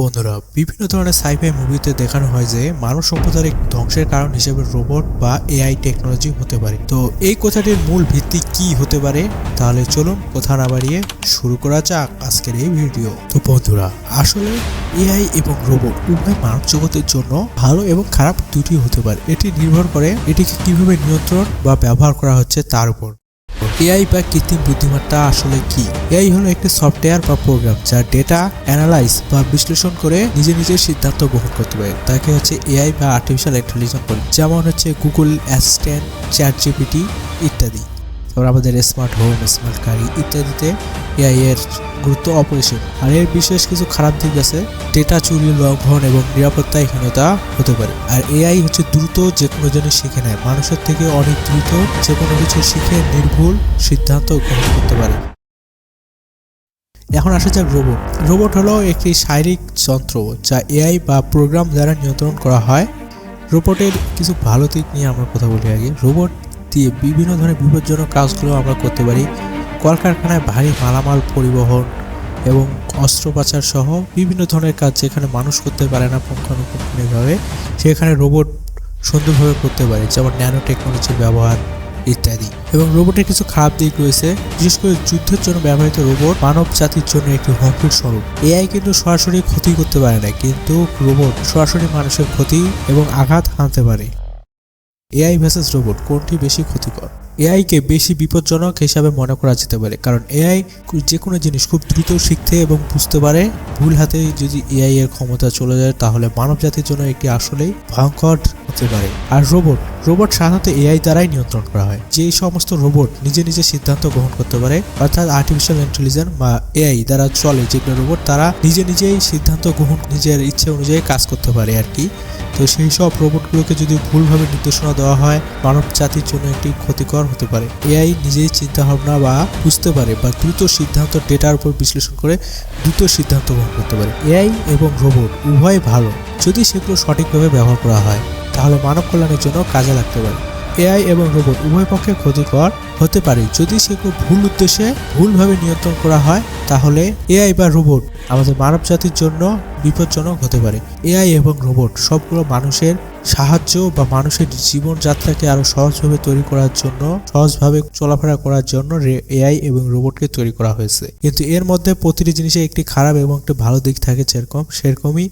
বন্ধুরা, বিভিন্ন ধরনের সাইফাই মুভিতে দেখানো হয় যে মানব সভ্যতার এক ধ্বংসের কারণ হিসেবে রোবট বা এআই টেকনোলজি হতে পারে। তো এই কথাটির মূল ভিত্তি কি হতে পারে? তাহলে চলুন কথা না বাড়িয়ে শুরু করা যাক আজকের এই ভিডিও তো বন্ধুরা, আসলে এআই এবং রোবট উভয় মানব জগতের জন্য ভালো এবং খারাপ দুটি হতে পারে। এটি নির্ভর করে এটিকে কীভাবে নিয়ন্ত্রণ বা ব্যবহার করা হচ্ছে তার উপর। এআই বা কৃত্রিম বুদ্ধিমত্তা আসলে কি? এআই হলো একটি সফটওয়্যার বা প্রোগ্রাম যা ডেটা অ্যানালাইজ বা বিশ্লেষণ করে নিজে নিজের সিদ্ধান্ত গ্রহণ করতে পারে। তাকে হচ্ছে এআই বা আর্টিফিশিয়াল ইন্টেলিজেন্স বলে, যেমন হচ্ছে গুগল অ্যাসিস্ট্যান্ট চ্যাট জিপিটি ইত্যাদি। তারপর আমাদের স্মার্ট হোম স্মার্ট গাড়ি ইত্যাদিতে এআই এর গুরুত্ব অপরিসীম। আর এর বিশেষ কিছু খারাপ দিক আছে ডেটা চুরি লঙ্ঘন এবং নিরাপত্তাহীনতা হতে পারে। আর এআই হচ্ছে দ্রুত যে কোনো জিনিস শিখে নেয়, মানুষের থেকে অনেক দ্রুত যে কোনো কিছু শিখে নির্ভুল সিদ্ধান্ত গ্রহণ করতে পারে। এখন আসা যাক রোবট রোবট হলো একটি শারীরিক যন্ত্র যা এআই বা প্রোগ্রাম দ্বারা নিয়ন্ত্রণ করা হয়। রোবটের কিছু ভালো দিক নিয়ে আমরা কথা বলি আগে। রোবট দিয়ে বিভিন্ন ধরনের বিপজ্জনক কাজগুলো আমরা করতে পারি। কলকারখানায় ভারী মালামাল পরিবহন এবং অস্ত্রোপচার সহ বিভিন্ন ধরনের কাজ যেখানে মানুষ করতে পারে না পুঙ্খানুপুঙ্খানুভাবে সেখানে রোবট সুন্দরভাবে করতে পারে, যেমন ন্যানো টেকনোলজির ব্যবহার ইত্যাদি। এবং রোবটের কিছু খারাপ দিক রয়েছে, বিশেষ করে যুদ্ধের জন্য ব্যবহৃত রোবট মানব জাতির জন্য একটি হুমকির স্বরূপ। এআই কিন্তু সরাসরি ক্ষতি করতে পারে না, কিন্তু রোবট সরাসরি মানুষের ক্ষতি এবং আঘাত হানতে পারে। এআই ভার্সেস রোবট কোনটি বেশি ক্ষতিকর? এআইকে বেশি বিপজ্জনক হিসাবে মনে করা যেতে পারে, কারণ এআই যে কোনো জিনিস খুব দ্রুত শিখতে এবং বুঝতে পারে। ভুল হাতে যদি এআই এর ক্ষমতা চলে যায়, তাহলে মানব জাতির জন্য একটি আসলেই ভয়ঙ্কর হতে পারে। আর রোবট রোবট সাধারণত এআই দ্বারাই নিয়ন্ত্রণ করা হয়। যে সমস্ত রোবট নিজে নিজে সিদ্ধান্ত গ্রহণ করতে পারে, অর্থাৎ আর্টিফিশিয়াল ইন্টেলিজেন্স বা এআই দ্বারা চলে যেগুলো রোবট তারা নিজে নিজেই সিদ্ধান্ত গ্রহণ, নিজের ইচ্ছে অনুযায়ী কাজ করতে পারে আর কি। তো সেই সব রোবটগুলোকে যদি ভুলভাবে নির্দেশনা দেওয়া হয় মানব জাতির জন্য একটি ক্ষতিকর হতে পারে। এআই নিজেই চিন্তা ভাবনা বা বুঝতে পারে বা দ্রুত সিদ্ধান্ত ডেটার উপর বিশ্লেষণ করে দ্রুত সিদ্ধান্ত গ্রহণ করতে পারে। এআই এবং রোবট উভয় ভালো, যদি সেগুলো সঠিকভাবে ব্যবহার করা হয়। তাহলে মানব কল্যাণের জন্য কাজে লাগতে পারে। এআই এবং রোবট উভয় পক্ষে ক্ষতিকর হতে পারে। যদি সেগুলো ভুল উদ্দেশ্যে ভুলভাবে নিয়ন্ত্রণ করা হয়, তাহলে এআই বা রোবট আমাদের মানব জাতির জন্য বিপজ্জনক হতে পারে। এআই এবং রোবট সবগুলো মানুষের সাহায্য বা মানুষের জীবনযাত্রাকে আরও সহজভাবে তৈরি করার জন্য, সহজভাবে চলাফেরা করার জন্য এআই এবং রোবটকে তৈরি করা হয়েছে। কিন্তু এর মধ্যে প্রতিটি জিনিসে একটি খারাপ এবং একটি ভালো দিক থাকে যেরকম সেরকমই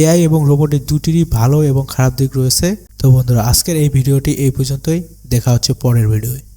এআই এবং রোবটের দুটিরই ভালো এবং খারাপ দিক রয়েছে। তো বন্ধুরা, আজকের এই ভিডিওটি এই পর্যন্তই। দেখা হচ্ছে পরের ভিডিওয়।